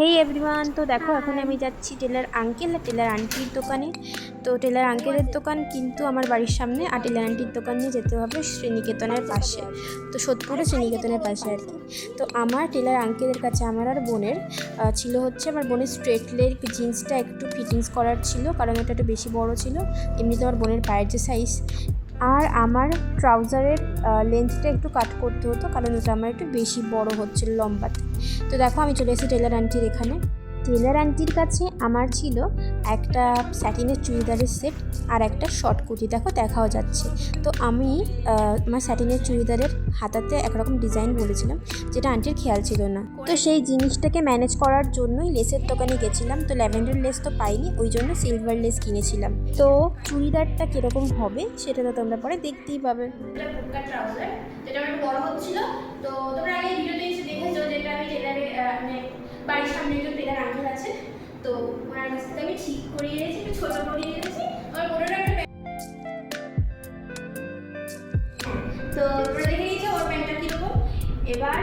হেই everyone তো দেখো, এখন আমি যাচ্ছি টেলার আঙ্কেল আর টেলার আন্টির দোকানে। তো টেলার আঙ্কেলের দোকান কিন্তু আমার বাড়ির সামনে, আর টেলার আন্টির দোকান যেতে হবে শ্রীনিকেতনের পাশে। তো সোদপুরে শ্রীনিকেতনের পাশে আর কি। তো আমার টেলার আঙ্কেলের কাছে, আমার আর বোনের ছিল হচ্ছে আমার বোনের স্ট্রেট লেগ জিন্সটা একটু ফিটিংস করার ছিল, কারণ ওটা একটু বেশি বড় ছিল। এমনিতে আমার বোনের পায়ের যে সাইজ আর আমার ট্রাউজারের লেন্থটা একটু কাট করতে হতো, কারণ ওটা আমার একটু বেশি বড় হচ্ছিল লম্বাতে। তো দেখো, আমি চলে এসেছি টেলার আন্টির এখানে। টেলার আন্টির কাছে আমার ছিল একটা স্যাটিনের চুড়িদারের সেট আর একটা শর্ট কুর্তি। দেখো, দেখাও যাচ্ছে। তো আমি আমার স্যাটিনের চুড়িদারের হাতাতে একরকম ডিজাইন বলেছিলাম, যেটা আন্টির খেয়াল ছিল না। তো সেই জিনিসটাকে ম্যানেজ করার জন্যই লেসের দোকানে গেছিলাম। তো ল্যাভেন্ডার লেস তো পাইনি, ওই জন্য সিলভার লেস কিনেছিলাম। তো চুড়িদারটা কীরকম হবে, সেটা তো তোমরা পরে দেখতেই পাবে। যেটা বড় হচ্ছিল। তো বাড়ির সামনে একজন পেলার আঙ্কেল আছে, তো ওনার কাছ থেকে আমি ঠিক করিয়ে এনেছি, একটু ছোট করিয়ে এনেছি আমার বোনের একটা তো দেখে নিয়েছো ওর প্যান্টটা কীরকম। এবার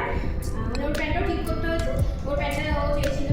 মানে ওর প্যান্টটাও ঠিক করতে হয়েছে, ওর প্যান্টটা ও চেয়েছিল